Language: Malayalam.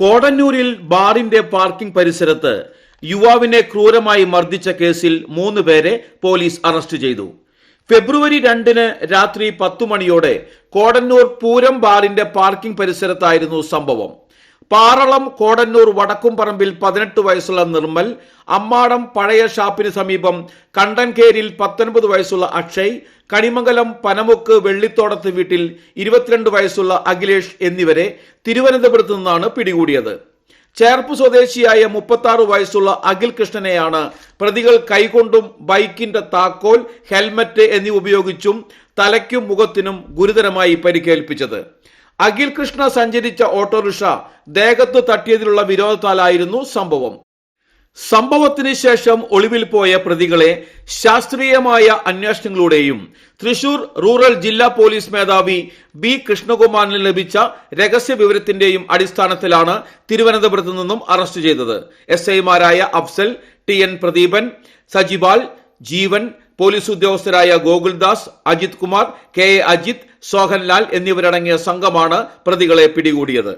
കോടന്നൂരിൽ ബാറിന്റെ പാർക്കിംഗ് പരിസരത്ത് യുവാവിനെ ക്രൂരമായി മർദ്ദിച്ച കേസിൽ മൂന്ന് പേരെ പോലീസ് അറസ്റ്റ് ചെയ്തു. ഫെബ്രുവരി രണ്ടിന് രാത്രി പത്തു മണിയോടെ കോടന്നൂർ പൂരം ബാറിന്റെ പാർക്കിംഗ് പരിസരത്തായിരുന്നു സംഭവം. പാറളം കോടന്നൂർ വടക്കുംപറമ്പിൽ പതിനെട്ട് വയസ്സുള്ള നിർമ്മൽ അമ്മാടം പഴയ ഷാപ്പിന് സമീപം കണ്ടൻകേരിൽ പത്തൊൻപത് വയസ്സുള്ള അക്ഷയ് കണിമംഗലം പനമുക്ക് വെള്ളിത്തോടത്ത് വീട്ടിൽ ഇരുപത്തിരണ്ട് വയസ്സുള്ള അഖിലേഷ് എന്നിവരെ തിരുവനന്തപുരത്ത് നിന്നാണ് പിടികൂടിയത്. ചേർപ്പ് സ്വദേശിയായ മുപ്പത്തി ആറ് വയസ്സുള്ള അഖിൽ കൃഷ്ണനെയാണ് പ്രതികൾ കൈകൊണ്ടും ബൈക്കിന്റെ താക്കോൽ ഹെൽമറ്റ് എന്നിവ ഉപയോഗിച്ചും തലയ്ക്കും മുഖത്തിനും ഗുരുതരമായി പരിക്കേൽപ്പിച്ചത്. അഖിൽ കൃഷ്ണ സഞ്ചരിച്ച ഓട്ടോറിക്ഷ ദേഹത്ത് തട്ടിയതിലുള്ള വിരോധത്താലായിരുന്നു സംഭവം. സംഭവത്തിന് ശേഷം ഒളിവിൽ പോയ പ്രതികളെ ശാസ്ത്രീയമായ അന്വേഷണങ്ങളുടെയും തൃശൂർ റൂറൽ ജില്ലാ പോലീസ് മേധാവി ബി കൃഷ്ണകുമാറിന് ലഭിച്ച രഹസ്യ വിവരത്തിന്റെയും അടിസ്ഥാനത്തിലാണ് തിരുവനന്തപുരത്ത് നിന്നും അറസ്റ്റ് ചെയ്തത്. എസ് ഐമാരായ Afsal T N Pradeepan Sajibal Jeevan police ഉദ്യോഗസ്ഥരായ Gokuldas Ajith Kumar K A Ajith Sohanlal എന്നിവരടങ്ങിയ സംഘമാണ് പ്രതികളെ പിടികൂടിയത്.